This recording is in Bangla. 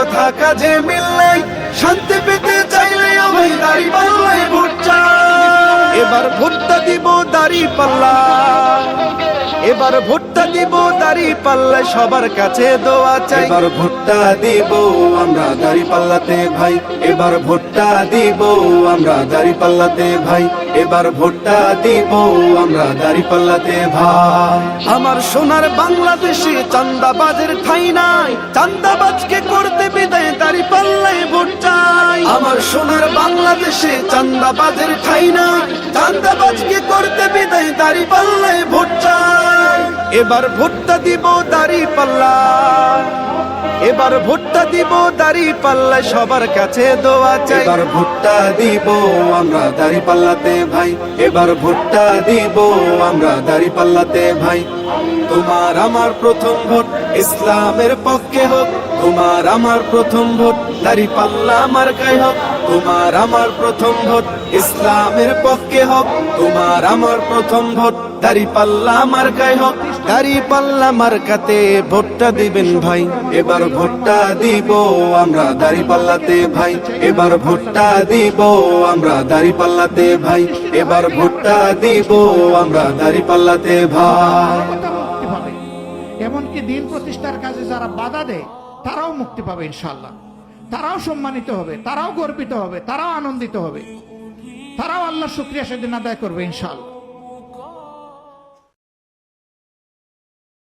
কথা কাজে মিল নাই, শান্তি পেতে চাইলে আমি দাড়ি পাল্লায় ভোট এবার ভোটটা দিব দাড়ি পাল্লা এবার ভোটটা দিব দাড়ি পাল্লা সবার কাছে দোয়া চাই। এবার ভোটটা দিব আমরা দাড়ি পাল্লাতে ভাই। এবার ভোটটা দিব আমরা দাড়ি পাল্লাতে ভাই। এবার ভোটটা দিব আমরা দাড়ি পাল্লাতে ভাই। আমার সোনার বাংলাদেশে চান্দাবাজের ঠাই নাই। চান্দাবাজকে করতে বিদায় দাড়ি পাল্লায় ভোট চাই। আমার সোনার বাংলাদেশে চান্দাবাজের ঠাই নাই। চান্দাবাজকে করতে বিদায় দাড়ি পাল্লায় ভোট এবার ভোটটা দিব দাড়ি পাল্লা। এবার ভোটটা দিব দাড়ি পাল্লা, সবার কাছে দোয়া চাই। এবার ভোটটা দিব আমরা দাড়ি পাল্লাতে ভাই। এবার ভোটটা দিব আমরা দাড়ি পাল্লাতে ভাই। তোমার আমার প্রথম ভোট, ইসলামের পক্ষে হোক। তোমার আমার প্রথম ভোট, দাড়ি পাল্লা আমার গায়ে হোক। তোমার আমার প্রথম ভোট, ইসলামের পক্ষে হোক। তোমার আমার প্রথম ভোট, দাড়ি পাল্লা আমার গায়ে হোক। দাড়ি পাল্লা মার্কাতে ভোটটা দিবেন ভাই। এবার ভোটটা দিব আমরা দাড়ি পাল্লাতে ভাই। এবার ভোটটা দিব আমরা দাড়ি পাল্লাতে ভাই। এবার ভোটটা দিব আমরা দাড়ি পাল্লাতে ভাই। এমনকি দিন প্রতিষ্ঠার কাজে যারা বাধা দেয়, তারাও মুক্তি পাবে ইনশাল্লাহ তারাও সম্মানিত হবে, তারাও গর্বিত হবে, তারাও আনন্দিত হবে। তারাও আল্লাহ শুক্রিয়া সেদিন আদায় করবে ইনশাল্লাহ